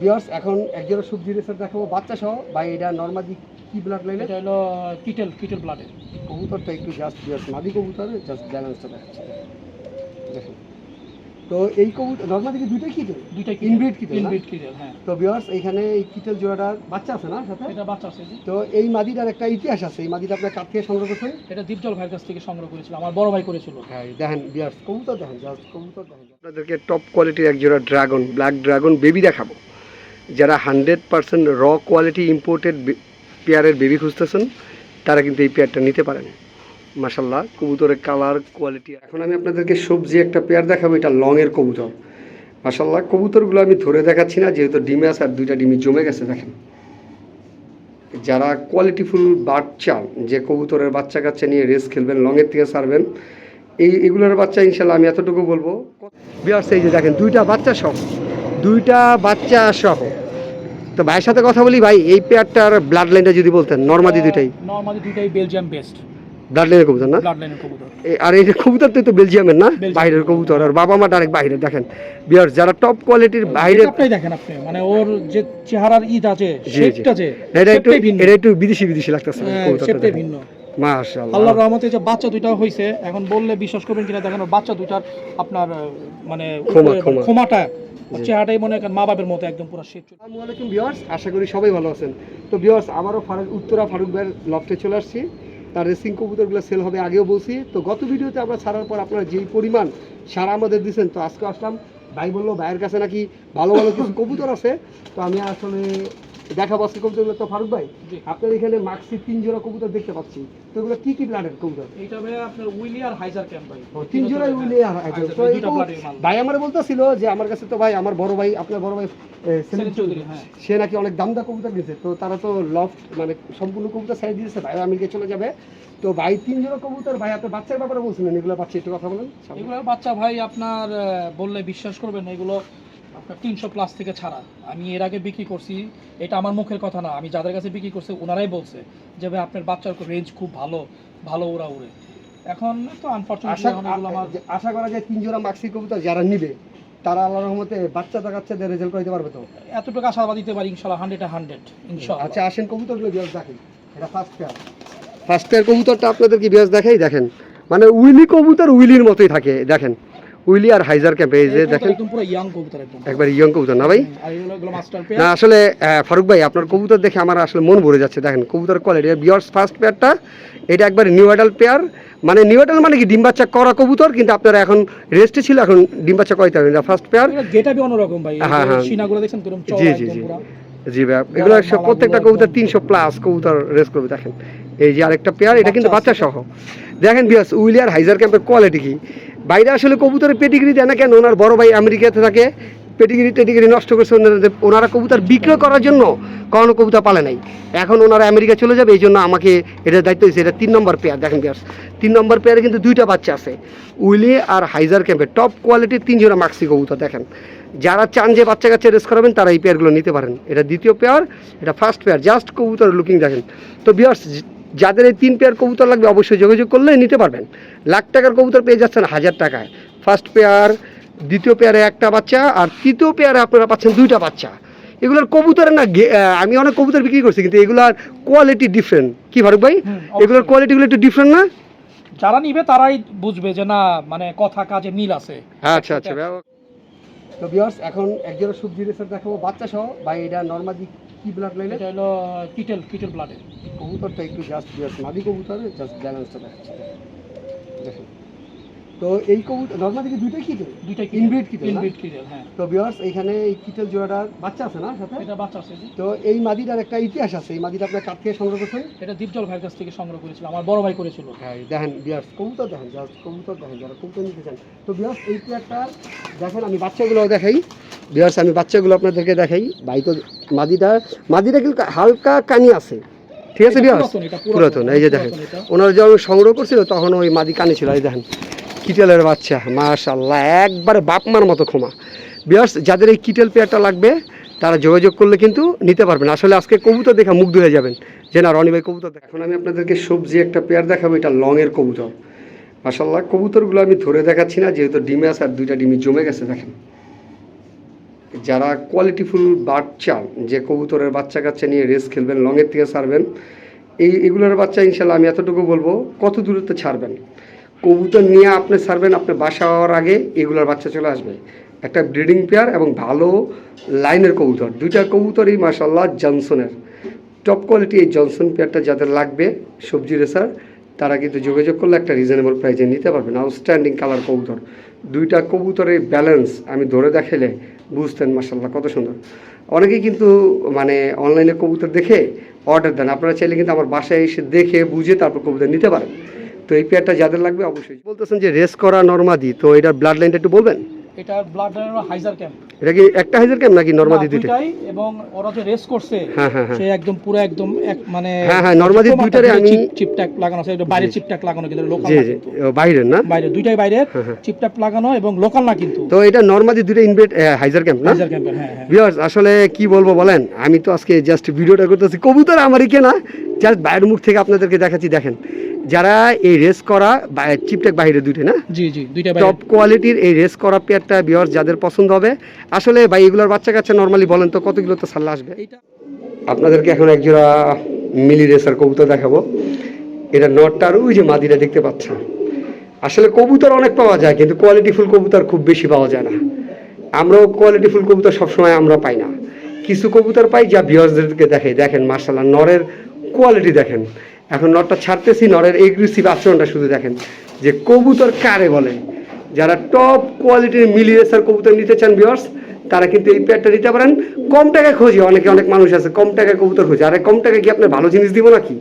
Viewers এখন একজোড়া সবজি রেসার দেখাবো বাচ্চা সহ বা এটা নর্মালি কি ব্লাড লাইনে এটা হলো কিটেল কিটেল ব্লাডের কবুতরটা একটু জাস্ট ভিউয়ার্স মাদি কবুতর জাস্ট ব্যালেন্সটা দেখাচ্ছে। দেখুন। তো এই কবুতর নর্মালি কি দুইটাই কিটেল দুইটা কিটেল না? ইনব্রিড কিটেল হ্যাঁ। তো ভিউয়ার্স এখানে এই কিটেল জোড়াটার বাচ্চা আছে না সাথে? এটা বাচ্চা আছে তো এই মাদিটার একটা ইতিহাস আছে। এই মাদিটা আপনার কাঠ থেকে সংগ্রহ করছেন? এটা দীপজল ভাইয়ের কাছ থেকে সংগ্রহ করেছিল। আমার বড় ভাই করেছিল। হ্যাঁ দেখেন বিয়ার্স কবুতর দেখেন জাস্ট কবুতর দেখেন। আপনাদেরকে টপ কোয়ালিটির এক জোড়া ড্রাগন ব্ল্যাক ড্রাগন বেবি দেখাবো। যারা হান্ড্রেড পার্সেন্ট র কোয়ালিটি ইম্পোর্টেড পেয়ারের বেবি খুঁজতেছেন, তারা কিন্তু এই পেয়ারটা নিতে পারেন। মাসাল্লাহ কবুতরের কালার কোয়ালিটি এখন আমি আপনাদেরকে সবজি একটা পেয়ার দেখাবো, এটা লংয়ের কবুতর। মাসাল্লাহ কবুতরগুলো আমি ধরে দেখাচ্ছি না, যেহেতু ডিমে আছে আর দুইটা ডিমি জমে গেছে, দেখেন। যারা কোয়ালিটিফুল চান, যে কবুতরের বাচ্চা কাচ্চা নিয়ে রেস খেলবেন, লংয়ের থেকে সারবেন এই এগুলোর বাচ্চা ইনশাল্লাহ আমি এতটুকু বলব। বিয়ার্স, এই যে দেখেন, দুইটা বাচ্চা সহ, দুইটা বাচ্চা সহ তো ভাইয়ের সাথে কথা বলি ভাই এই পেয়ারটার ব্লাড লাইনটা যদি বলতেন নর্মাদি দুইটাই। নরমালি দুইটাই বেলজিয়াম বেস্ট ব্লাড লাইনের কবুতর না? ব্লাড লাইনের কবুতর আর এই কবুতর তো বেলজিয়ামের না? বাইরের কবুতর। আর বাবা মা ডাইরেক্ট বাইরে দেখেন। বিয়ার যারা টপ কোয়ালিটির বাইরে আপনি দেখেন আপনি। মানে ওর যে চেহারার আছে। শেপটা আছে এটা একটু এটা একটু বিদেশি বিদেশি লাগতেছে হ্যাঁ, কবুতরটা ভিন্ন। মাশাআল্লাহ। আল্লাহর রহমতে যে বাচ্চা দুইটা হয়েছে এখন বললে বিশ্বাস করবেন কিনা দেখেন বাচ্চা দুইটার আপনার মানে ওর চেহারাটাই মনে করেন মা বাবার মতো একদম পুরো শেপ আসসালামু আলাইকুম ভিউয়ার্স আশা করি সবাই ভালো আছেন। তো ভিউয়ার্স আবারও ফারুক উত্তরা ফারুক ভাইয়ের লফটে চলে আসছি। তার রেসিং কবুতরগুলো সেল হবে আগেও বলছি। তো গত ভিডিওতে আমরা ছাড়ার পর আপনারা যেই পরিমাণ সারা আমাদের দিয়েছেন তো আজকে আসলাম। ভাই বলল ভাইয়ের কাছে নাকি ভালো ভালো কিছু কবুতর আছে? তো আমি আসলে দেখাবো আজকে কবুতরগুলো তো ফারুক ভাই আপনার এখানে মাক্সি তিন জোড়া কবুতর দেখতে পাচ্ছি। তো এগুলো কি কি ব্লাডের কবুতর? এইটা ভাই আপনার উইলি আর হাইজার ক্যাম্প ভাই। তিন জোড়াই উইলে আর হাইজার। তো ভাই আমার বলতেছিল যে আমার কাছে তো ভাই আমার বড় ভাই আপনার বড় ভাই সেলিম চৌধুরী। হ্যাঁ। সে নাকি অনেক দাম দা কবুতর দিয়েছে তো তারা তো লফট মানে সম্পূর্ণ কবুতর সাইড দিয়েছে ভাই আমেরিকা চলে যাবে। তো ভাই তিন জোড়া কবুতর ভাই আপনার বাচ্চার ব্যাপারে বলছিলেন এগুলো বাচ্চা একটু কথা বলেন। এগুলো বাচ্চা ভাই আপনার বললে বিশ্বাস করবেন এগুলো আপনার তিনশো প্লাস থেকে ছাড়া। আমি এর আগে বিক্রি করছি এটা আমার মুখের কথা না আমি যাদের কাছে বিক্রি করছি ওনারাই বলছে যে ভাই আপনার বাচ্চার রেঞ্জ খুব ভালো ভালো ওরা উড়ে এখন তো আনফর্চুনেটলি আশা করা যায় তিন জোড়া মাক্সি কবুতর যারা নিবে তারা আল্লাহর রহমতে বাচ্চা কাচ্চাদের রেজাল্ট করতে পারবে তো? এতটুকু আশাবাদ দিতে পারি ইনশাল্লাহ হান্ড্রেড হান্ড্রেড ইনশাল্লাহ। আচ্ছা আসেন কবুতরগুলো বিয়াস দেখেন। এটা ফার্স্ট পেয়ার ফার্স্ট পেয়ার কবুতরটা আপনাদেরকে বিয়াস দেখাই দেখেন। মানে উইলি কবুতর উইলির মতোই থাকে দেখেন। উইলি আর হাইজার ক্যাম্পে এই যে দেখেন। একবার ইয়ং কবুতর না ভাই? না আসলে ফারুক ভাই আপনার কবুতর দেখে আমার আসলে মন ভরে যাচ্ছে। দেখেন কবুতর কোয়ালিটি বিয়ার্স ফার্স্ট পেয়ারটা এটা একবার নিউ অ্যাডাল পেয়ার মানে নিউ অ্যাডাল মানে কি ডিম বাচ্চা করা কবুতর কিন্তু আপনারা এখন রেস্টে ছিল এখন ডিম বাচ্চা করাইতে পারবেন এটা ফার্স্ট পেয়ার গেটাবি অন্যরকম ভাই হ্যাঁ, হ্যাঁ। জি, জি, জি। জি ভাই এগুলো প্রত্যেকটা কবুতর তিনশো প্লাস কবুতর রেস করবে দেখেন। এই যে আরেকটা পেয়ার এটা কিন্তু বাচ্চা বাচ্চা সহ দেখেন বিয়াস উইলিয়ার হাইজার ক্যাম্পের কোয়ালিটি কি? বাইরে আসলে কবুতরের পেটিগিরি দেয় না কেন? ওনার বড় ভাই আমেরিকাতে থাকে পেটিগিরি টেটিগিরি নষ্ট করছে ওনারা- কবুতর বিক্রয় করার জন্য কখনো কবুতর পালে নাই। এখন ওনারা আমেরিকা চলে যাবে, এই জন্য আমাকে এটা দায়িত্ব দিয়েছে। এটা তিন নম্বর পেয়ার দেখেন বিয়াস তিন নম্বর পেয়ারে কিন্তু দুইটা বাচ্চা আছে। উইলি আর হাইজার ক্যাম্পে। টপ কোয়ালিটির তিন জোড়া মাক্সি কবুতর, দেখেন। যারা চান যে বাচ্চা কাচ্চা রেস করাবেন, তারা এই পেয়ারগুলো নিতে পারেন। এটা দ্বিতীয় পেয়ার এটা ফার্স্ট পেয়ার জাস্ট কবুতর লুকিং দেখেন। তো বিয়ার্স যাদের এই তিন পেয়ার কবুতর লাগবে অবশ্যই যোগাযোগ করলে নিতে পারবেন। লাখ টাকার কবুতর পেয়ে যাচ্ছেন হাজার টাকায়। ফার্স্ট পেয়ার দ্বিতীয় পেয়ারে একটা বাচ্চা আর তৃতীয় পেয়ারে আপনারা পাচ্ছেন দুইটা বাচ্চা। এগুলোর কবুতরের না আমি অনেক কবুতর বিক্রি করছি কিন্তু এগুলার কোয়ালিটি ডিফারেন্ট কি ফারুক ভাই? এগুলোর কোয়ালিটিগুলো একটু ডিফারেন্ট না? যারা নিবে তারাই বুঝবে যে না মানে কথা কাজে মিল আছে। আচ্ছা আচ্ছা তো বিয়ার্স এখন একজোড়া সবজি রেসার দেখাবো বাচ্চা সহ বা এটা নর্মালি কি ব্লাড লাইনে এটা হলো কিটেল কিটেল ব্লাডের কবুতরটা একটু জাস্ট বিয়ার্স মাদি কবুতর জাস্ট ব্যালেন্সটা দেখাচ্ছে। দেখুন। তো এই কবুতর নর্মালি কি দুইটাই কিটেল দুইটা Inbreed কিটেল ইনব্রিড কিটেল হ্যাঁ। তো বিয়ার্স এখানে এই কিটেল জোড়াটার বাচ্চা আছে না সাথে? এটা বাচ্চা আছে তো এই মাদিটার একটা ইতিহাস আছে। এই মাদিটা আপনার থেকে সংগ্রহ করছেন? এটা দীপজল ভাইয়ের কাছ থেকে সংগ্রহ করেছিল আমার বড় ভাই করেছিল। হ্যাঁ দেখেন কবুতর দেখেন জাস্ট কবুতর দেখেন যারা কবুতর নিতে চান। তো এই দেখেন আমি বাচ্চাগুলো দেখাই। বিয়ার্স আমি বাচ্চাগুলো আপনাদেরকে দেখাই। তো মাদিটা মাদিটা কিন্তু হালকা কানি আছে। ঠিক আছে বিয়ার্স পুরাতন, এই যে দেখেন। ওনারা যখন সংগ্রহ করছিল তখন ওই মাদি কানে ছিল এই দেখেন। কিটেলের বাচ্চা মাশাল্লাহ একবারে বাপমার মতো ক্ষমা। বিয়ার্স যাদের এই কিটেল পেয়ারটা লাগবে তারা যোগাযোগ করলে কিন্তু নিতে পারবেন। আসলে আজকে কবুতর দেখা মুগ্ধ হয়ে যাবেন। যে না রনি ভাই কবুতর এখন আমি আপনাদেরকে সবজি একটা পেয়ার দেখাবো এটা লংয়ের কবুতর। মাশাল্লাহ কবুতরগুলো আমি ধরে দেখাচ্ছি না যেহেতু ডিমে আছে আর দুইটা ডিমি জমে গেছে দেখেন। যারা কোয়ালিটিফুল বার্ড চান, যে কবুতরের বাচ্চা কাচ্চা নিয়ে রেস খেলবেন লংয়ের থেকে ছাড়বেন, এই এগুলোর বাচ্চা ইনশাল্লাহ আমি এতটুকু বলব, কত দূরত্বে ছাড়বেন? কবুতর নিয়ে আপনি ছাড়বেন, আপনি বাসা হওয়ার আগে এগুলোর বাচ্চা চলে আসবে। একটা ব্রিডিং পেয়ার এবং ভালো লাইনের কবুতর। দুইটা কবুতরই মাসাল্লাহ জনসনের টপ কোয়ালিটি এই জনসন পেয়ারটা যাদের লাগবে, সবজি রেসার তারা কিন্তু যোগাযোগ করলে একটা রিজনেবল প্রাইসে নিতে পারবেন। আউটস্ট্যান্ডিং কালার কবুতর। দুইটা কবুতরের ব্যালেন্স আমি ধরে দেখাইলে বুঝতেন মাসাল্লাহ কত সুন্দর। অনেকেই কিন্তু মানে অনলাইনে কবুতর দেখে অর্ডার দেন। আপনারা চাইলে কিন্তু আমার বাসায় এসে দেখে, বুঝে তারপর কবুতর নিতে পারেন। তো এই পেয়ারটা যাদের লাগবে অবশ্যই। বলতেছেন যে রেস করা নর্মাদি, তো এটার ব্লাড লাইনটা একটু বলবেন? ব্লাড হাইজার ক্যাম্প এটা কি একটা হাইজার ক্যাম্প নাকি নর্মাদি দুইটা দুইটাই? এবং ওরা যে রেস করছে হ্যাঁ, হ্যাঁ, হ্যাঁ। সে একদম পুরো একদম এক মানে হ্যাঁ, হ্যাঁ, দুইটারে আমি- লাগানো আছে এটা বাইরে লাগানো কিন্তু লোকাল জি জি। কিন্তু। না? বাইরে দুইটাই। চিপট্যাক লাগানো এবং লোকাল না কিন্তু। তো এটা নর্মাদি দুইটা ইনভেট হাইজার ক্যাম্প না? হাইজার ক্যাম্পের হ্যাঁ হ্যাঁ। ভিউয়ার্স আসলে কি বলব বলেন? আমি তো আজকে জাস্ট ভিডিওটা করতেছি। কবুতর আমারই কেনা। জাস্ট বাইরের মুখ থেকে আপনাদেরকে দেখাচ্ছি দেখেন। যারা এই রেস করা চিপটেক বাইরে দুইটা না? জি জি দুইটা টপ কোয়ালিটির এই রেস করা পেয়ারটা ভিউয়ার্স যাদের পছন্দ হবে। আসলে ভাই এগুলোর বাচ্চা কাচ্চা নর্মালি বলেন তো কতগুলো তো সাল্লা আসবে? আপনাদেরকে এখন একজোড়া মিলি রেসার কবুতর দেখাবো। এটা নটটা আর ওই যে মাদিটা দেখতে পাচ্ছেন। আসলে কবুতর অনেক পাওয়া যায় কিন্তু কোয়ালিটিফুল কবুতর খুব বেশি পাওয়া যায় না। আমরাও কোয়ালিটিফুল কবুতর সবসময় আমরা পাই না। কিছু কবুতর পাই যা ভিউয়ার্সদেরকে দেখে দেখেন মার্শাল্লাহ নরের কোয়ালিটি দেখেন। এখন নটটা ছাড়তেছি নরের এগ্রেসিভ আচরণটা শুধু দেখেন। যে কবুতর কারে বলে? যারা টপ কোয়ালিটির মিলি রেসার কবুতর নিতে চান ভিউয়ার্স তারা কিন্তু এই পেয়ারটা নিতে পারেন। কম টাকায় খোঁজে, অনেকে, অনেক মানুষ আছে, কম টাকায় কবুতর খোঁজে। আরে কম টাকায় কি আপনার ভালো জিনিস দিব নাকি?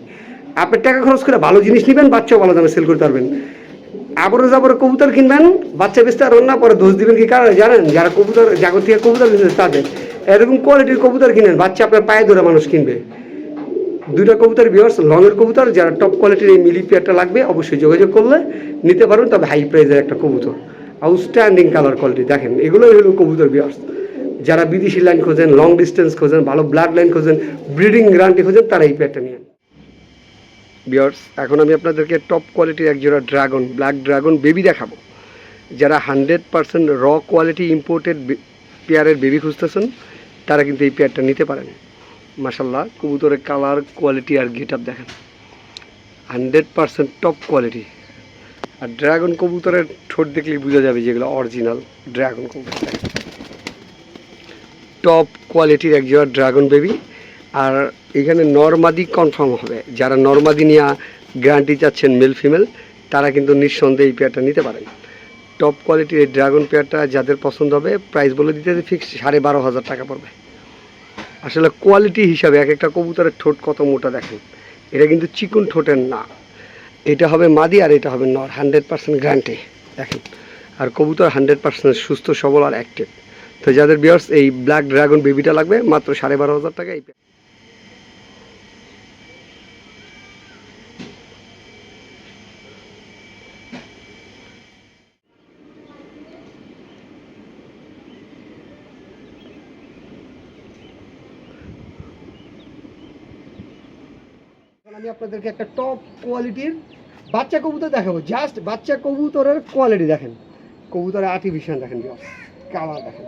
আপনার টাকা খরচ করে ভালো জিনিস নেবেন, বাচ্চাও ভালো দামে সেল করতে পারবেন। আবারও যাবার কবুতর কিনবেন, বাচ্চা বেচতে আর না পরে দোষ দিবেন কি কারণে জানেন? যারা কবুতর জাগত থেকে কবুতর তাদের এরকম কোয়ালিটির কবুতর কিনেন, বাচ্চা আপনার পায়ে ধরে মানুষ কিনবে। দুইটা কবুতর বিয়ার্স লংয়ের কবুতর, যারা টপ কোয়ালিটির এই মিলি পেয়ারটা লাগবে, অবশ্যই যোগাযোগ করলে নিতে পারবেন, তবে হাই প্রাইজের একটা কবুতর। আউটস্ট্যান্ডিং কালার কোয়ালিটি দেখেন, এগুলোই হলো কবুতর বিয়ার্স যারা বিদেশি লাইন খোঁজেন লং ডিস্টেন্স খোঁজেন, ভালো ব্লাড লাইন খোঁজেন ব্রিডিং গ্যারান্টি খোঁজেন, তারা এই পেয়ারটা নিয়ে বিয়ার্স এখন আমি আপনাদেরকে টপ কোয়ালিটির একজোড়া ড্রাগন ব্ল্যাক ড্রাগন বেবি দেখাবো। যারা হান্ড্রেড পার্সেন্ট র কোয়ালিটি ইম্পোর্টেড পেয়ারের বেবি খুঁজতেছেন, তারা কিন্তু এই পেয়ারটা নিতে পারেন। মাসাল্লাহ কবুতরের কালার কোয়ালিটি আর গেট আপ দেখেন। হান্ড্রেড পার্সেন্ট টপ কোয়ালিটি আর ড্রাগন কবুতরের ঠোঁট দেখলেই বোঝা যাবে যেগুলো অরিজিনাল ড্রাগন কবুতর। টপ কোয়ালিটির একজোড়া ড্রাগন বেবি আর এখানে নর্মাদি কনফার্ম হবে। যারা নর্মাদি নিয়ে গ্যারান্টি চাচ্ছেন মেল ফিমেল তারা কিন্তু নিঃসন্দেহে এই পেয়ারটা নিতে পারেন। টপ কোয়ালিটির এই ড্রাগন পেয়ারটা যাদের পছন্দ হবে প্রাইস বলে দিতে ফিক্স সাড়ে বারো হাজার টাকা পড়বে। আসলে কোয়ালিটি হিসাবে এক একটা কবুতরের ঠোঁট কত মোটা দেখেন। এটা কিন্তু চিকন ঠোঁটের না। এটা হবে মাদি আর এটা হবে নর হান্ড্রেড পার্সেন্ট গ্রান্টে দেখেন, আর কবুতর হান্ড্রেড পার্সেন্ট সুস্থ, সবল আর অ্যাক্টিভ তো যাদের বিয়ার্স এই ব্ল্যাক ড্রাগন বেবিটা লাগবে, মাত্র সাড়ে বারো হাজার টাকা এই আপনাদেরকে একটা টপ কোয়ালিটির বাচ্চা কবুতর দেখাবো। জাস্ট বাচ্চা কবুতরের কোয়ালিটি দেখেন। কবুতরের আর্টিফিশিয়াল দেখেন কালার দেখেন।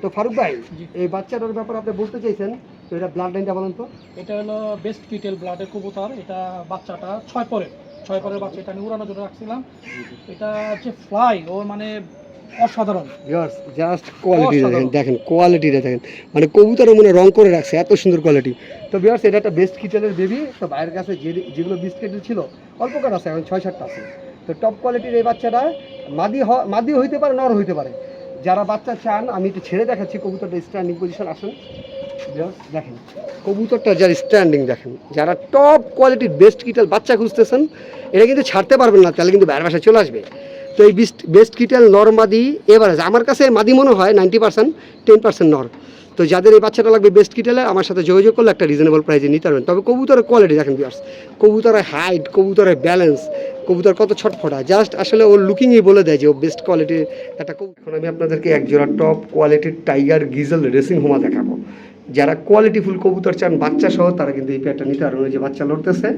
তো ফারুক ভাই এই বাচ্চাটার ব্যাপারে আপনি বলতে চাইছেন তো এটা ব্লাড লাইনটা বলেন তো। এটা হলো বেস্ট কিটেল ব্লাডের কবুতর। এটা বাচ্চাটা ছয় পরে ছয় পরের বাচ্চা। এটা আমি উড়ানোর জন্য রাখছিলাম। এটা যে ফ্লাই ও মানে অসাধারণ। জাস্ট জাস্ট কোয়ালিটি দেখেন দেখেন কোয়ালিটিটা দেখেন। মানে কবুতরের মনে রং করে রাখছে এত সুন্দর কোয়ালিটি তো বিয়ার্স এটা একটা বেস্ট কিটেলের বেবি তো ভাইয়ের কাছে যে যেগুলো বিস্কিট ছিল অল্প কার আছে এখন ছয় সাতটা আছে। তো টপ কোয়ালিটির এই বাচ্চাটা মাদি মাদি হইতে পারে নর হইতে পারে। যারা বাচ্চা চান আমি একটু ছেড়ে দেখাচ্ছি কবুতরটা স্ট্যান্ডিং পজিশন আসেন। দেখেন কবুতরটা যার স্ট্যান্ডিং দেখেন। যারা টপ কোয়ালিটির বেস্ট কিটেল বাচ্চা খুঁজতেছেন এটা কিন্তু ছাড়তে পারবেন না তাহলে কিন্তু বাইরের বাসায় চলে আসবে। তো এই বেস্ট বেস্ট কিটেল নর মাদি এভারেজ আমার কাছে মাদি মনে হয় নাইনটি পার্সেন্ট টেন পার্সেন্ট নর। তো যাদের এই বাচ্চাটা লাগবে বেস্ট কিটেলের আমার সাথে যোগাযোগ করলে একটা রিজনেবল প্রাইসে নিতে পারবেন। তবে কবুতরের কোয়ালিটি দেখেন বিয়ার্স কবুতরের হাইট কবুতরের ব্যালেন্স কবুতর কত ছটফটা। জাস্ট আসলে ওর লুকিংই বলে দেয় যে ও বেস্ট কোয়ালিটির একটা কবুতর। আমি আপনাদেরকে একজোড়া টপ কোয়ালিটির টাইগার গিজেল রেসিং হোমা দেখাবো। যারা কোয়ালিটিফুল কবুতর চান, বাচ্চা সহ, তারা কিন্তু এই পেয়ারটা নিতে পারবেন যে বাচ্চা লড়তেছে।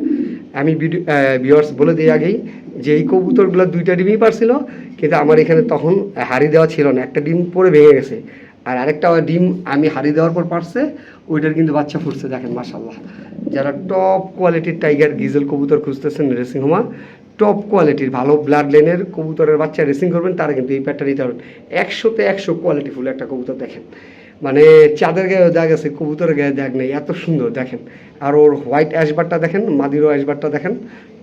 আমি ভিডিও ভিওর্স বলে দিই আগেই যে এই কবুতরগুলো দুইটা ডিমই পারছিল, কিন্তু আমার এখানে তখন হাড়ি দেওয়া ছিল না। একটা ডিম পরে ভেঙে গেছে। আর আরেকটা ডিম আমি হারিয়ে দেওয়ার পর পারছে, ওইটার কিন্তু বাচ্চা ফুটছে, দেখেন মাসাল্লাহ যারা টপ কোয়ালিটির টাইগার গিজেল কবুতর খুঁজতেছেন রেসিং হোমা টপ কোয়ালিটির ভালো ব্লাড লেনের কবুতরের বাচ্চা রেসিং করবেন, তারা কিন্তু এই প্যাটটা নিতে পারবেন। একশোতে একশো কোয়ালিটি ফুল একটা কবুতর দেখেন। মানে চাঁদের গায়ে দাগ আছে কবুতরের গায়ে দাগ নেই, এত সুন্দর, দেখেন। আর ওর হোয়াইট অ্যাশবারটা দেখেন, মাদিরও অ্যাশবারটা দেখেন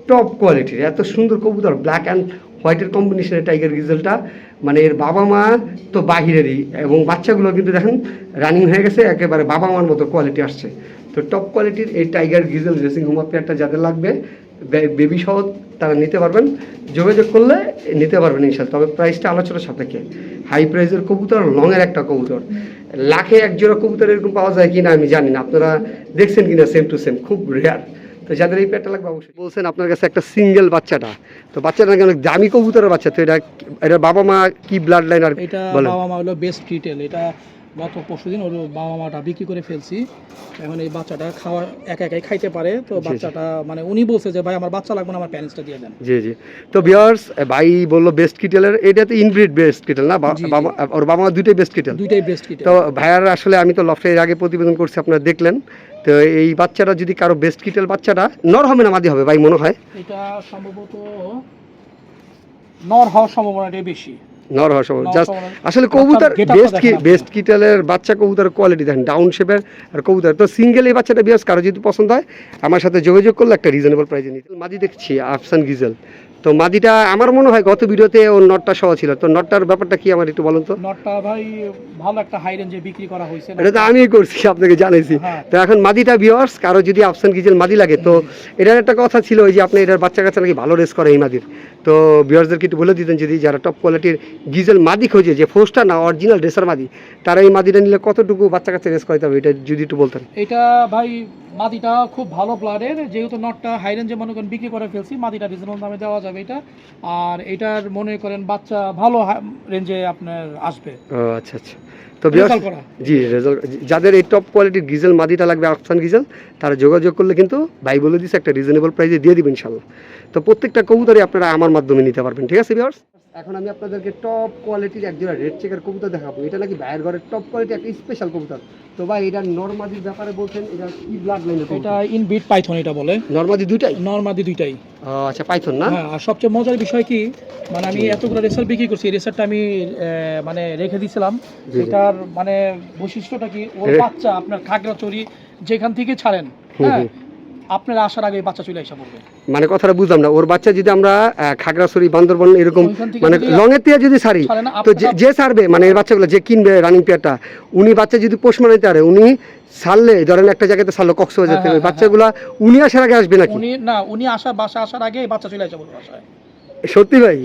টপ কোয়ালিটির এত সুন্দর কবুতর ব্ল্যাক অ্যান্ড হোয়াইটের কম্বিনেশনের টাইগার গিজেলটা মানে এর বাবা মা তো বাহিরেরই, এবং বাচ্চাগুলো কিন্তু দেখেন রানিং হয়ে গেছে, একেবারে বাবা মার মতো কোয়ালিটি আসছে। তো টপ কোয়ালিটির এই টাইগার গিজেল রেসিং হোমা পেয়ারটা যাদের লাগবে বেবি সহ তারা নিতে পারবেন যোগাযোগ করলে নিতে পারবেন ইনশাল তবে প্রাইসটা আলোচনা সাপেক্ষে। হাই প্রাইসের কবুতর লংয়ের একটা কবুতর। লাখে এক জোড়া কবুতর এরকম পাওয়া যায় কিনা আমি জানি না। আপনারা দেখছেন কিনা সেম টু সেম খুব রেয়ার তো যাদের এই পেয়ারটা লাগবে অবশ্যই বলছেন আপনার কাছে একটা সিঙ্গেল বাচ্চাটা। তো বাচ্চাটা নাকি অনেক দামি কবুতরের বাচ্চা। তো এটা এটা বাবা মা কি ব্লাড লাইন আর এটা বাবা মা হলো বেস্ট রিটেল এটা গত পরশু দিন ওর বাবা মাটা বিক্রি করে ফেলছি। এখন এই বাচ্চাটা খাওয়া একা একাই খাইতে পারে। তো বাচ্চাটা মানে উনি বলছে যে ভাই আমার বাচ্চা লাগবে না আমার প্যারেন্টসটা দিয়ে দেন। জি জি। তো বিয়ার্স ভাই বলল বেস্ট কিটেলের এটা তো ইনব্রিড বেস্ট কিটেল না ওর বাবা মা দুইটাই বেস্ট কিটেল দুইটাই বেস্ট রিটেল তো ভাইয়ার আসলে আমি তো লফটে এর আগে প্রতিবেদন করছি আপনারা দেখলেন। তো এই বাচ্চাটা যদি কারও বেস্ট কিটেল বাচ্চাটা নর হবে না মাদি হবে ভাই মনে হয়? এটা সম্ভবত নর হওয়ার সম্ভাবনাটাই বেশি। নর হওয়ার সময় জাস্ট আসলে কবুতর বেস্ট কি বেস্ট কিটালের বাচ্চা কবুতরের কোয়ালিটি দেখেন ডাউন শেপের আর কবুতর। তো সিঙ্গেল এই বাচ্চাটা বিয়াস কারও যদি পছন্দ হয় আমার সাথে যোগাযোগ করলে একটা রিজনেবল প্রাইসে নিতে। মাঝে দেখছি আফসান গিজেল। তো মাদিটা আমার মনে হয় গত ভিডিওতে ওর নটটা সহ ছিল। তো নটটার ব্যাপারটা কি আমার একটু বলুন তো? নটটা ভাই ভালো একটা হাই রেঞ্জে বিক্রি করা হয়েছে। এটা তো আমিই করছি আপনাকে জানাইছি। হ্যাঁ। তো এখন মাদিটা ভিওয়ার্স কারও যদি আফসান গিজেল মাদি লাগে তো এটার একটা কথা ছিল ওই যে আপনি এটার বাচ্চা কাচ্চা নাকি ভালো রেস করে এই মাদির। তো ভিওয়ার্সদেরকে একটু বলে দিতেন যদি যারা টপ কোয়ালিটির গিজেল মাদি খোঁজে যে ফোর্সটা না অরিজিনাল ড্রেসার মাদি তারা এই মাদিটা নিলে কতটুকু বাচ্চা কাচ্চা রেস করাতে হবে এটা যদি একটু বলতেন। এটা ভাই মাদিটা খুব ভালো ব্লাডের যেহেতু নটটা হাই রেঞ্জে মনে করেন বিক্রি করে ফেলছি মাদিটা রিজনেবল দামে দেওয়া যাবে এটা। আর এটার মনে করেন বাচ্চা ভালো রেঞ্জে আপনার আসবে। ও আচ্ছা আচ্ছা। তো। জি রেজাল্ট যাদের এই টপ কোয়ালিটির গিজেল মাদিটা লাগবে আফসান গিজেল তারা যোগাযোগ করলে কিন্তু ভাই বলে দিচ্ছে একটা রিজনেবল প্রাইসে দিয়ে দিবেন ইনশাল্লাহ তো প্রত্যেকটা কবুতরই আপনারা আমার মাধ্যমে নিতে পারবেন ঠিক আছে ভিউয়ার্স এখন আমি আপনাদেরকে টপ কোয়ালিটির এক জোড়া রেড চেকার কবুতর দেখাবো। এটা নাকি ভাইয়ের ঘরের টপ কোয়ালিটি একটা স্পেশাল কবুতর। তো ভাই এটা নর্মাদির ব্যাপারে বলছেন এটা কি ব্লাড লাইনের এটা ইনবিট পাইথন এটা বলে। নর্মাদি দুইটাই? নর্মাদি দুইটাই। আচ্ছা পাইথন না? হ্যাঁ আর সবচেয়ে মজার বিষয় কি মানে আমি এতগুলো রেসার বিক্রি করছি রেসারটা আমি মানে রেখে দিয়েছিলাম। এটার মানে বৈশিষ্ট্যটা কি ওর বাচ্চা আপনার খাগড়াছড়ি যেখান থেকে ছাড়েন হ্যাঁ। আপনার আসার আগে বাচ্চা চলে আসা পড়বে? মানে কথাটা বুঝলাম না। ওর বাচ্চা যদি আমরা খাগড়াছড়ি বান্দরবন এরকম মানে যদি- লঙের থেকে যদি সারি তো যে- ছাড়বে মানে এর বাচ্চাগুলো যে কিনবে রানিং পেয়ারটা উনি বাচ্চা যদি পোষ মানাইতে পারে উনি ছাড়লে ধরেন একটা জায়গাতে ছাড়লো কক্সবাজার হ্যাঁ, থেকে ওই হ্যাঁ, উনি আসার আগে আসবে নাকি? উনি না উনি আসা বাসা আসার আগে বাচ্চা চলে আসা পড়বে বাসায়। সত্যি ভাই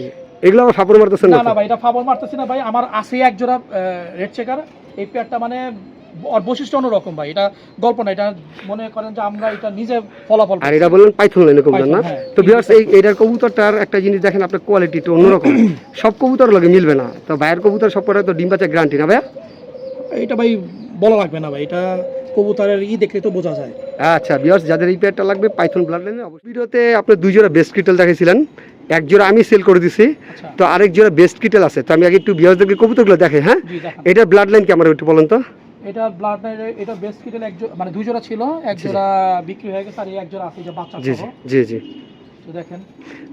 এগুলো আমার ফাপড় মারতেছেন না না ভাই এটা ফাবল মারতেছি না ভাই আমার আছে এক জোড়া রেড চেকার এই পেয়ারটা মানে ওর বৈশিষ্ট্য অন্যরকম ভাই এটা গল্প না এটা মনে করেন যে আমরা এটা নিজে ফলাফল আর এটা বললেন পাইথন লাইনে কবুতর না? হ্যাঁ। তো ভিউয়ার্স এই এটার কবুতরটার একটা জিনিস দেখেন আপনার কোয়ালিটি একটু অন্যরকম। সব কবুতর লগে মিলবে না। তো ভাইয়ের কবুতর সব পরে তো ডিম বাচ্চা গ্যারান্টি না ভাইয়া? এটা ভাই বলা লাগবে না ভাই এটা কবুতরের ই দেখলে তো বোঝা যায়। আচ্ছা বিয়ার্স যাদের এই পেয়ারটা লাগবে পাইথন ব্লাড লাইনে অবশ্যই। ভিডিওতে আপনি দুই জোড়া বেস্ট কিটেল দেখেছিলেন এক জোড়া আমি সেল করে দিছি। আচ্ছা। তো আরেক জোড়া বেস্ট কিটেল আছে। তো আমি আগে একটু বিয়ার্সদেরকে কবুতরগুলো দেখে হ্যাঁ? এটা ব্লাড লাইন কি আমার একটু বলেন তো? এটা ব্লাড এটা বেস্ট কিটেল এক মানে দুই জোড়া ছিল এক জি, জি। জোড়া বিক্রি হয়ে গেছে আর এই এক জোড়া আছে যে বাচ্চা জি জি তো দেখেন।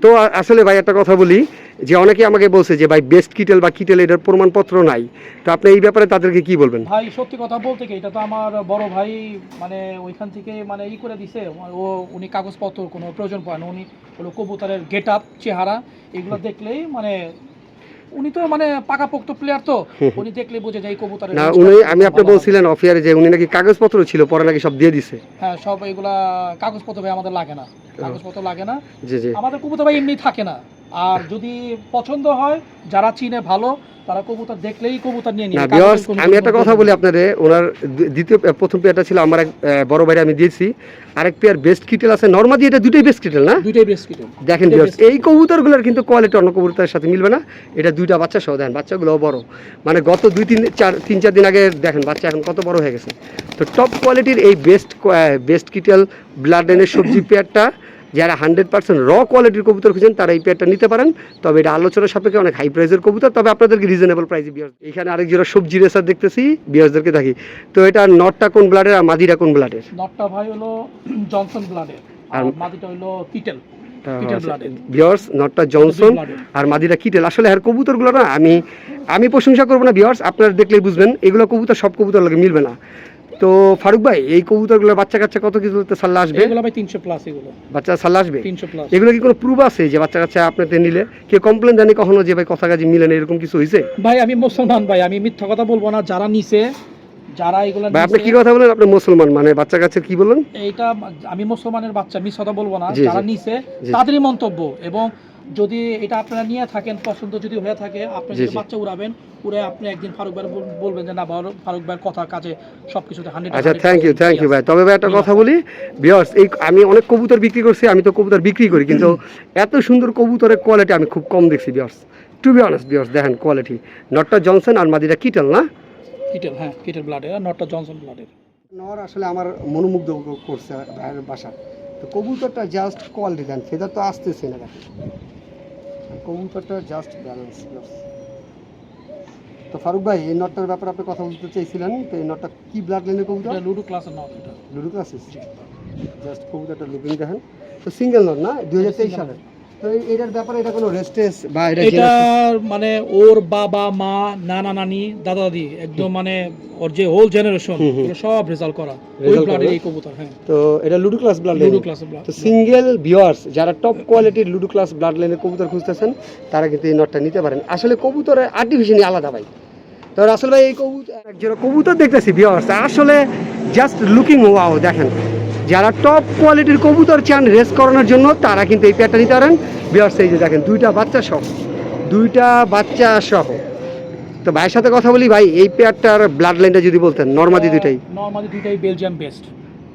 তো আসলে ভাই একটা কথা বলি যে অনেকে আমাকে বলছে যে ভাই বেস্ট কিটেল বা কিটেল এটার প্রমাণপত্র নাই। তো আপনি এই ব্যাপারে তাদেরকে কি বলবেন? ভাই সত্যি কথা বলতে কি এটা তো আমার বড় ভাই মানে ওইখান থেকে মানে ই করে দিছে। ও উনি কাগজপত্র কোনো প্রয়োজন পড়ে না। উনি হলো কবুতরের গেট আপ চেহারা এগুলো দেখলেই মানে উনি তো মানে পাকাপোক্ত প্লেয়ার তো। উনি দেখলে বুঝে যায় কবুতর না উনি আমি আপনি বলছিলেন অফিয়ারে যে উনি নাকি কাগজপত্র ছিল পরে নাকি সব দিয়ে দিছে। হ্যাঁ সব এগুলা কাগজপত্র ভাই আমাদের লাগে না। কাগজপত্র লাগে না। জি জি। আমাদের কবুতর ভাই এমনি থাকে না। আর যদি পছন্দ হয় যারা চিনে ভালো তারা কবুতর দেখলেই কবুতর নিয়ে নিয়ে আমি একটা কথা বলি আপনারে ওনার দ্বিতীয় প্রথম পেয়ারটা ছিল আমার এক বড় ভাইরে আমি দিয়েছি। আরেক পেয়ার বেস্ট কিটেল আছে। নর্মাদি এটা দুটোই বেস্ট কিটেল না? দুইটাই বেস্ট কিটো দেখেন দুটোই viewers, এই কবুতরগুলোর কিন্তু কোয়ালিটি অন্য কবুতরের সাথে মিলবে না। এটা দুইটা বাচ্চা সহ দেন বাচ্চাগুলো বড়। মানে গত দুই তিন চার তিন চার দিন আগে দেখেন বাচ্চা এখন কত বড় হয়ে গেছে। তো টপ কোয়ালিটির এই বেস্ট বেস্ট কিটেল ব্লাড লাইনের সবজি পেয়ারটা যারা হান্ড্রেড পার্সেন্ট র কোয়ালিটির কবুতর খুঁজেন তারা এই পেয়ারটা নিতে পারেন। তবে এটা আলোচনার সাপেক্ষে অনেক হাই প্রাইসের কবুতর তবে আপনাদেরকে রিজনেবল প্রাইসে বিয়ার এখানে আরেক জোড়া সবজি রেসার দেখতেছি বিয়ার্সদেরকে দেখি। তো এটা নটটা কোন ব্লাডের আর মাদিরা কোন ব্লাডের নটটা ভাই হলো জনসন ব্লাডের আর মাদিটা হলো কিটেল কিটেল বিয়ার্স নটটা জনসন আর মাদিরা কিটেল। আসলে আর কবুতরগুলো না আমি আমি প্রশংসা করব না বিয়ার্স আপনারা দেখলেই বুঝবেন এগুলো কবুতর সব কবুতর লাগে মিলবে না। তো ফারুক ভাই এই কবুতরগুলোর বাচ্চা কাচ্চা কত কিছু সাল্লা আসবে? এগুলো ভাই তিনশো প্লাস এগুলো। বাচ্চা সাল্লা আসবে? তিনশো প্লাস এগুলো কি কোনো প্রুফ আছে যে বাচ্চা কাচ্চা আপনাদের নিলে? কেউ কমপ্লেন জানি কখনো যে ভাই কথা কাজে মিলে না এরকম কিছু হয়েছে ভাই আমি মুসলমান ভাই আমি মিথ্যা কথা বলব না। যারা নিছে যারা এগুলো ভাই আপনি কি কথা বলেন? আপনি মুসলমান মানে বাচ্চা কাচ্চা কি বললেন এইটা আমি মুসলমানের বাচ্চা মিস কথা বলব না। যারা নিছে। তাদেরই মন্তব্য এবং যদি এটা আপনারা নিয়ে থাকেন পছন্দ যদি হয়ে থাকে আপনি যদি বাচ্চা উড়াবেন উড়ে আপনি একদিন ফারুক ভাই বলবেন যে না ফারুক- ফারুক ভাইয়ের কথা কাজে সবকিছুতে হান্ড্রেড আচ্ছা থ্যাংক ইউ থ্যাংক ইউ ভাই। তবে ভাই একটা কথা বলি। বিয়স এই আমি অনেক কবুতর বিক্রি করছি আমি তো কবুতর বিক্রি করি কিন্তু এত সুন্দর কবুতরের কোয়ালিটি আমি খুব কম দেখছি বিয়স টু বি অনেস্ট বিয়স দেখেন কোয়ালিটি নটটা জনসন আর মাদিটা কিটেল না? কিটেল হ্যাঁ কিটেল ব্লাডের আর নটটা জনসন ব্লাডের নর আসলে আমার মনোমুগ্ধ করছে ভাইয়ের বাসা তো কবুতরটা জাস্ট কোয়ালিটি দেন ফেদার তো আসতেছে না দেখেন। কবুতরটা জাস্ট ব্যালেন্স তো ফারুক ভাই এই নটটার ব্যাপারে আপনি কথা বলতে চাইছিলেন তো এই নটটা কি ব্লাড লাইনের কবুতর লুডো ক্লাসের নট এটা। লুডো ক্লাসেস জাস্ট কবুতরটা লুকিং দেখেন তো সিঙ্গেল নট না? দুই হাজার তেইশ সালে তো এটার ব্যাপারে এটা কোনো রেস্টেস বা এটা এটা মানে ওর বাবা মা নানা নানি দাদা দাদি একদম মানে ওর যে হোল জেনারেশন। সব রেজাল্ট করা। ওই ব্লাডের এই কবুতর হ্যাঁ। তো এটা লুডো ক্লাস ব্লাড লুডো ক্লাসের ব্লাড তো সিঙ্গেল ভিউয়ার্স যারা টপ কোয়ালিটির লুডো ক্লাস ব্লাড লাইনের কবুতর খুঁজতেছেন তারা কিন্তু এই নটটা নিতে পারেন। আসলে কবুতরের আর্টিফিশিয়ালি আলাদা ভাই। তো রাসেল ভাই এই কবুতর কবুতর দেখতেছি ভিউয়ার্স আসলে জাস্ট লুকিং ওয়াও দেখেন। যারা টপ কোয়ালিটির কবুতর চান রেস করানোর জন্য তারা কিন্তু এই পেয়ারটা নিতে পারেন। ভিউয়ার্স এই যে দেখেন দুইটা বাচ্চা সহ দুইটা বাচ্চা সহ। তো ভাইয়ের সাথে কথা বলি ভাই এই পেয়ারটার ব্লাড লাইনটা যদি বলতেন নর্মাদি দুইটাই। নরমালি দুইটাই বেলজিয়াম বেস্ট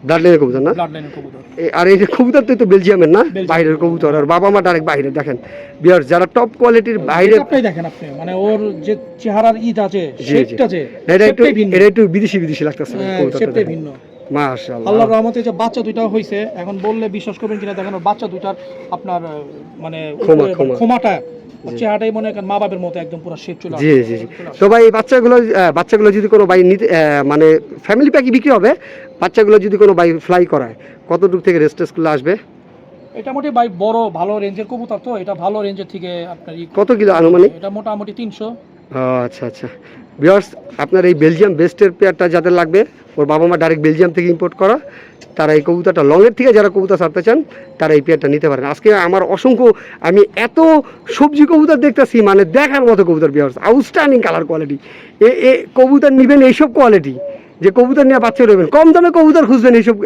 ব্লাড লাইনের কবুতর না? ব্লাড লাইনের কবুতর আর এই যে কবুতর তো তো বেলজিয়ামের না? বাইরের কবুতর আর বাবা মা ডাইরেক্ট বাইরে দেখেন। বিয়ার যারা টপ কোয়ালিটির বাইরে আপনি দেখেন আপনি মানে ওর যে চেহারার ঈদ আছে। শেপটা আছে এটা একটু এটা একটু বিদেশি বিদেশি লাগতেছে হ্যাঁ, কবুতরটা ভিন্ন। মাশাআল্লাহ। আল্লাহর রহমতে যে বাচ্চা দুইটা হয়েছে এখন বললে বিশ্বাস করবেন কিনা দেখেন বাচ্চা দুইটার আপনার মানে জি। চেহারাটাই মনে করেন মা বাবার মতো একদম পুরো শেপ চলে জি জি জি। তো ভাই বাচ্চাগুলো বাচ্চাগুলো যদি কোনো ভাই মানে ফ্যামিলি প্যাকই বিক্রি হবে বাচ্চাগুলো যদি কোনো ভাই ফ্লাই করায় কত দূর থেকে রেস্টেসগুলো আসবে? এটা মোটামুটি ভাই বড় ভালো রেঞ্জের কবুতর তো এটা ভালো রেঞ্জের থেকে আপনার কত কিলো আনুমানিক? এটা মোটামুটি তিনশো। আচ্ছা আচ্ছা। বিয়ার্স আপনার এই বেলজিয়াম বেস্টের পেয়ারটা যাদের লাগবে, ওর বাবা মা ডাইরেক্ট বেলজিয়াম থেকে ইম্পোর্ট করা, তারা এই কবুতরটা লংয়ের থেকে যারা কবুতর ছাড়তে চান, তারা এই পেয়ারটা নিতে পারেন। আজকে আমার অসংখ্য, আমি এত সবজি কবুতর দেখতেছি মানে দেখার মতো কবুতর viewers outstanding colour quality A A, কবুতর নেবেন এইসব কোয়ালিটি যে কবুতর নিয়ে বাচ্চা রইবেন কম দামে কবুতর খুঁজবেন এইসব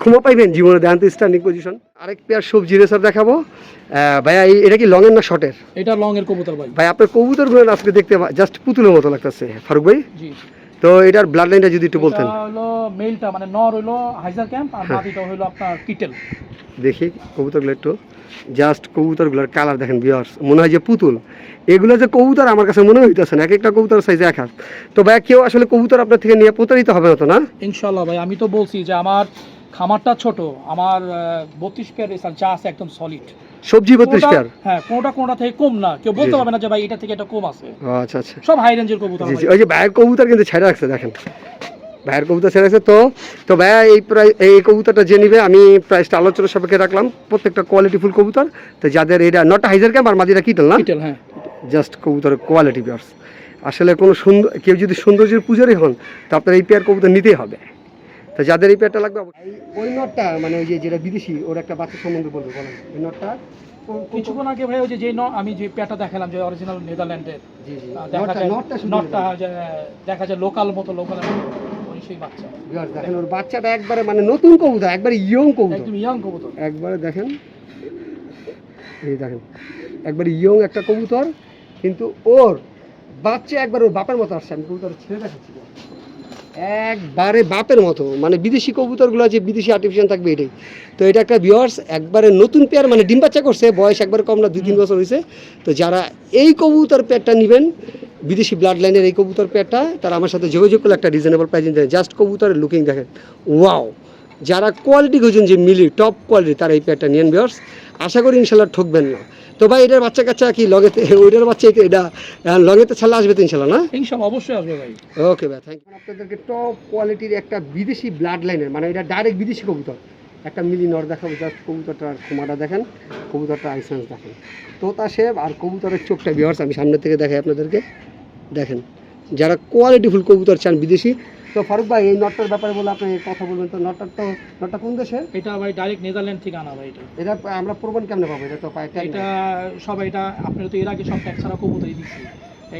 ক্ষমা পাইবেন জীবনে দেখান স্ট্যান্ডিং পজিশন আরেক পেয়ার সবজি রেসার দেখাবো। ভাইয়া এটা কি লংয়ের না শর্টের এটা লং এর কবুতর ভাই। ভাই আপনার কবুতরগুলো আজকে দেখতে জাস্ট পুতুলের মতো লাগতেছে ফারুক ভাই। জি। তো এটার ব্লাড লাইনটা যদি একটু বলতেন। হলো মেলটা মানে নর হলো হাইজার ক্যাম্প আর হ্যাঁ। মাদিটা হলো আপনার কিটেল দেখি কবুতরগুলো একটু। জাস্ট কবুতরগুলোর কালার দেখেন বিয়ার্স মনে হয় যে পুতুল। এগুলো যে কবুতর আমার কাছে মনে হইতেছে না এক একটা কবুতর সাইজে এক হাত। তো ভাই কেউ আসলে কবুতর আপনার থেকে নিয়ে প্রতারিত হবে না তো না? ইনশাল্লাহ ভাই আমি তো বলছি যে আমার খামারটা ছোট আমার বত্রিশ পেয়ার রেসার যা আছে একদম সলিড সবজি বত্রিশ পেয়ার হ্যাঁ কোনটা কোনটা থেকে কম না কেউ বলতে। পারবে না যে ভাই এটা থেকে এটা কম আছে। আচ্ছা আচ্ছা। সব হাই রেঞ্জের কবুতর ওই যে ভাইয়ের কবুতর কিন্তু ছেড়ে রাখছে দেখেন। ভাইয়ের কবুতর ছেড়ে রাখছে তো তো ভাইয়া এই প্রায় এই কবুতরটা যে নিবে আমি প্রাইসটা আলোচনার সাপেক্ষে রাখলাম। প্রত্যেকটা কোয়ালিটিফুল কবুতর। তো যাদের এটা নটা হাইজার ক্যাম্প আর মাদিরা কিটেল না? কিটেল হ্যাঁ। জাস্ট কবুতরের কোয়ালিটি বিয়ার্স আসলে কোনো সুন্দর কেউ যদি সৌন্দর্যের পূজারই হন তো আপনার এই পেয়ার কবুতর নিতেই হবে। তো যাদের এই পেয়ারটা লাগবে ওই নটটা মানে ওই যে যেটা বিদেশি ওর একটা বাচ্চা সম্বন্ধে বলব বলেন। ওই নটটা কিছুক্ষণ আগে ভাই ওই যে যে ন- আমি যে পেয়ারটা দেখালাম যে অরিজিনাল নেদারল্যান্ডের জি জি। দেখা নটটা দেখা যায় লোকাল মতো লোকাল ওই সেই বাচ্চা। বিয়ার্স দেখেন ওর বাচ্চাটা একবারে মানে নতুন কবুতর একবারে ইয়ং কবুতর। একদম ইয়াং কবুতর। একবারে দেখেন। এই দেখেন একবারে ইয়ং একটা কবুতর। কিন্তু ওর বাচ্চা একবার ওর বাপের মতো আসছে, আমি কবুতর ছেড়ে দেখাচ্ছি। একবারে বাপের মতো মানে বিদেশি কবুতরগুলো যে বিদেশি আর্টিফিশিয়াল থাকবে এটাই। তো এটা একটা ভিওয়ার্স একবারে নতুন পেয়ার মানে ডিম বাচ্চা করছে, বয়স একবারে কম না দুই তিন বছর হয়েছে। তো যারা এই কবুতর পেয়ারটা নেবেন, বিদেশি ব্লাড লাইনের এই কবুতর পেয়ারটা তারা আমার সাথে যোগাযোগ করলে একটা রিজনেবল প্রাইস দেয় জাস্ট কবুতরের লুকিং দেখেন। ওয়াও যারা কোয়ালিটি খুঁজছেন যে মিলি টপ কোয়ালিটি তারা এই পেয়ারটা নিয়েন বিয়ার্স আশা করি ইনশাল্লাহ ঠকবেন না। তো ভাই এটার বাচ্চা কাচ্চা কি? লগেতে ওইটার বাচ্চা এটা- এটা লগেতে ছাড়লে আসবে তিন ইনশাল্লাহ না? ইনশাল্লাহ অবশ্যই আসবে ভাই। ওকে ভাই থ্যাংক ইউ আপনাদেরকে টপ কোয়ালিটির একটা বিদেশি ব্লাড লাইনের মানে এটা ডাইরেক্ট বিদেশি কবুতর। একটা মিলি নর দেখাবো জাস্ট কবুতরটার খুমাটা দেখেন কবুতরটা আইসেন্স দেখেন। তোতা শেপ আর কবুতরের চোখটা বিহার্স আমি সামনে থেকে দেখাই আপনাদেরকে। দেখেন যারা কোয়ালিটিফুল কবুতর চান বিদেশি। তো ফারুক ভাই এই নটটার ব্যাপারে বলে আপনি কথা বলবেন। তো নটটার তো নটটা কোন দেশে? এটা ভাই ডাইরেক্ট নেদারল্যান্ড থেকে আনা ভাই এটা। এটা আমরা প্রমাণ কেমনে পাবো? এটা তো এটা সবাই এটা আপনার তো এর আগে সব ট্যাক্স ছাড়া কবুতরই দিচ্ছি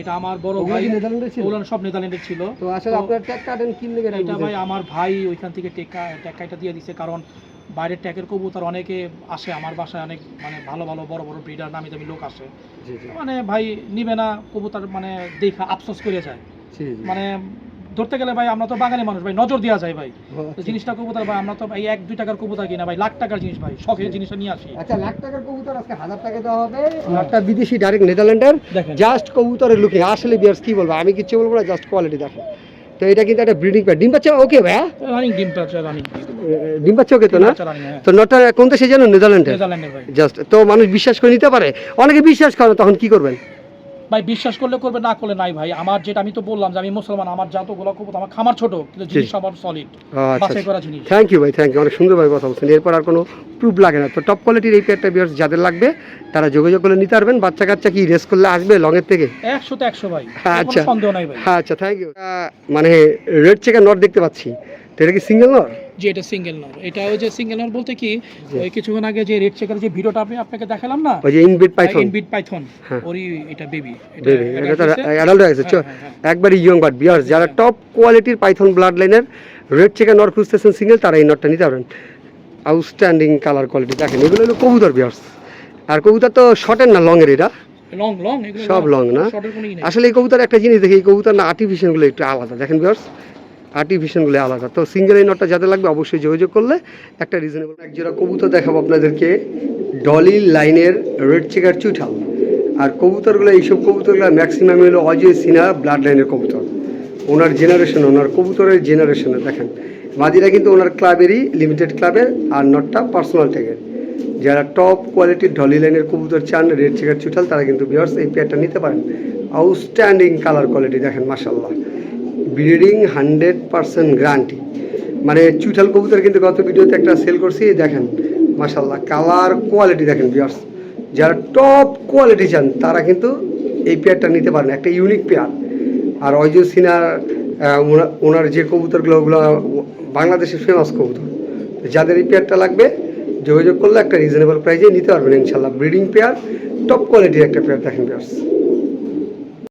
এটা আমার বড় ভাই নেদারল্যান্ডে ছিল? ওগুলো সব নেদারল্যান্ডের ছিল। তো আসলে আপনার ট্যাগ কাটেন কিন লেগে এটা ভাই আমার ভাই ওইখান থেকে টেকা ট্যাকাইটা দিয়ে দিছে। কারণ বাইরের ট্যাকের কবুতর অনেকে আসে আমার বাসায় অনেক মানে ভালো ভালো বড় বড় ব্রিডার নামি দামি লোক আসে। মানে ভাই নিবে না কবুতর মানে দেখা আফসোস করে যায়। মানে ধরতে গেলে ভাই আমরা তো বাঙালি মানুষ ভাই নজর দেওয়া যায় ভাই। আচ্ছা। জিনিসটা কবুতর ভাই আমরা তো ভাই এক দুই টাকার কবুতর কিনা ভাই লাখ টাকার জিনিস ভাই শখের জিনিসটা নিয়ে আসি। আচ্ছা লাখ টাকার কবুতর আজকে হাজার টাকা দেওয়া হবে? একটা বিদেশি ডাইরেক্ট নেদারল্যান্ডের জাস্ট কবুতরের লুকিং আসলে বিয়ার্স কি বলব? আমি কিচ্ছু বলব না জাস্ট কোয়ালিটি দেখো তো এটা কিন্তু একটা ব্রিডিং প্যাড ডিম পাচ্ছে ওকে ভাইয়া? রানিং ডিম পাচ্ছে রানিং ডিম। পাচ্ছে ওকে তো না? হ্যাঁ। তো নটটা কোন দেশে জানো? নেদারল্যান্ডে জাস্ট তো মানুষ বিশ্বাস করে নিতে পারে? অনেকে বিশ্বাস করে তখন কি করবেন? ভাই বিশ্বাস করলে করবে না করলে নাই ভাই। আমার যেটা আমি তো বললাম যে আমি মুসলমান আমার যতগুলো কবুতর আমার খামার ছোট কিন্তু জিনিস আমার সলিড আচ্ছা বাছাই করা জিনিস। থ্যাংক ইউ ভাই থ্যাংক ইউ অনেক সুন্দরভাবে কথা বলছেন। এরপর আর কোনো প্রুফ লাগে না। তো টপ কোয়ালিটির এই পেয়ারটা বিয়ার্স যাদের লাগবে তারা যোগাযোগ করে নিতে পারবেন। বাচ্চা কাচ্চা কি রেস করলে আসবে লঙের থেকে? একশো তো একশো ভাই আচ্ছা। সন্দেহ নাই ভাই। আচ্ছা থ্যাংক ইউ মানে রেড চেকার নট দেখতে পাচ্ছি। তো এটা কি সিঙ্গেল নট যে এটা সিঙ্গেল নর এটা ওই যে সিঙ্গেল নর বলতে কি ওই কিছুক্ষণ আগে যে রেড চেকার যে ভিডিওটা আমি আপনাকে দেখালাম না? ওই যে ইনবিট পাইথন ইনবিট পাইথন। ওরই এটা বেবি এটা তো অ্যাডাল্ট হয়ে গেছে। একবারই ইয়ং বাট বিয়ার্স যারা টপ কোয়ালিটির পাইথন ব্লাড লাইনের রেড চেকার নট খুঁজতেছেন সিঙ্গেল তারা এই নটটা নিতে পারেন। আউটস্ট্যান্ডিং কালার কোয়ালিটি দেখেন এগুলো হলো কবুতর বিয়ার্স আর কবুতর তো শর্টের না লংয়ের এটা? লং লং সব long না? আসলে এই কবুতর একটা জিনিস দেখি এই কবুতর না আর্টিফিশিয়ালগুলো একটু আলাদা। দেখেন বিয়ার্স আর্টিফিশিয়ালগুলো আলাদা। তো সিঙ্গেল এই নটটা যাদের লাগবে অবশ্যই যোগাযোগ করলে একটা রিজনেবল এক জোড়া কবুতর দেখাবো আপনাদেরকে। ডলি লাইনের রেড চেকার চুঠাল আর কবুতরগুলো, এইসব কবুতরগুলো ম্যাক্সিমাম হলো অজয় সিনহা ব্লাড লাইনের কবুতর। ওনার জেনারেশন ওনার কবুতরের জেনারেশনে দেখেন। মাদিরা কিন্তু ওনার ক্লাবেরই লিমিটেড ক্লাবের আর নটটা পার্সোনাল ট্যাগের যারা টপ কোয়ালিটির ঢলি লাইনের কবুতর চান রেড চেকার চুঠাল তারা কিন্তু বিয়ার্স এই পেয়ারটা নিতে পারেন। আউটস্ট্যান্ডিং কালার কোয়ালিটি দেখেন মাসাল্লাহ ব্রিডিং হান্ড্রেড পার্সেন্ট গ্যারান্টি মানে চুঠাল কবুতর কিন্তু গত ভিডিওতে একটা সেল করছি দেখেন মাসাল্লাহ কালার কোয়ালিটি দেখেন বিয়ার্স যারা টপ কোয়ালিটি চান, তারা কিন্তু এই পেয়ারটা নিতে পারেন, একটা ইউনিক পেয়ার আর অজয় সিনার ওনার যে কবুতরগুলো, ওগুলো বাংলাদেশের ফেমাস কবুতর। যাদের এই পেয়ারটা লাগবে, যোগাযোগ করলে একটা রিজনেবল প্রাইজে নিতে পারবেন ইনশাল্লাহ ব্রিডিং পেয়ার টপ কোয়ালিটির একটা পেয়ার দেখেন পেয়ার্স